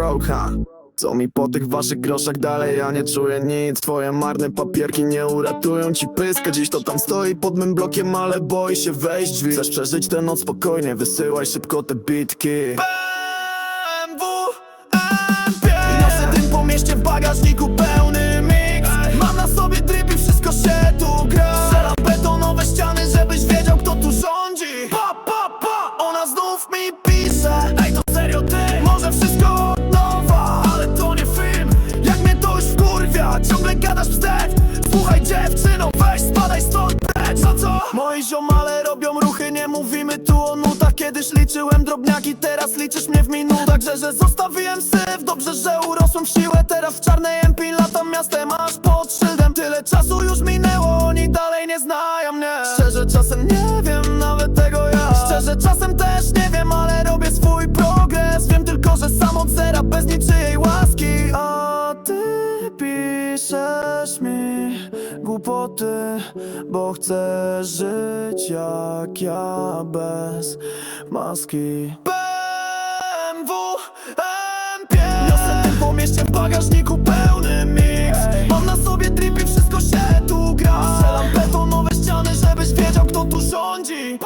broke, huh? Co mi po tych waszych groszach dalej, ja nie czuję nic. Twoje marne papierki nie uratują ci pyska. Dziś to tam stoi pod mym blokiem, ale boi się wejść drzwi. Chcesz przeżyć tę noc spokojnie, wysyłaj szybko te bitki Moi ziomale robią ruchy, nie mówimy tu o nutach. Kiedyś liczyłem drobniaki, teraz liczysz mnie w minutach. Także, że zostawiłem syf, dobrze, że urosłem w siłę. Teraz w czarnej MP latam miastem aż pod szyldem. Tyle czasu już minęło, oni dalej nie znają mnie. Szczerze czasem nie wiem nawet tego ja. Szczerze czasem też nie wiem, ale robię swój progres. Wiem tylko, że sam od zera, bez niczyjej łaski. A ty piszesz mi głupoty Bo chcesz żyć jak ja bez maski. BMW M5 Niosę tym po mieście w bagażniku pełny mix Mam na sobie trip i wszystko się tu gra. Strzelam betonowe ściany, żebyś wiedział kto tu rządzi.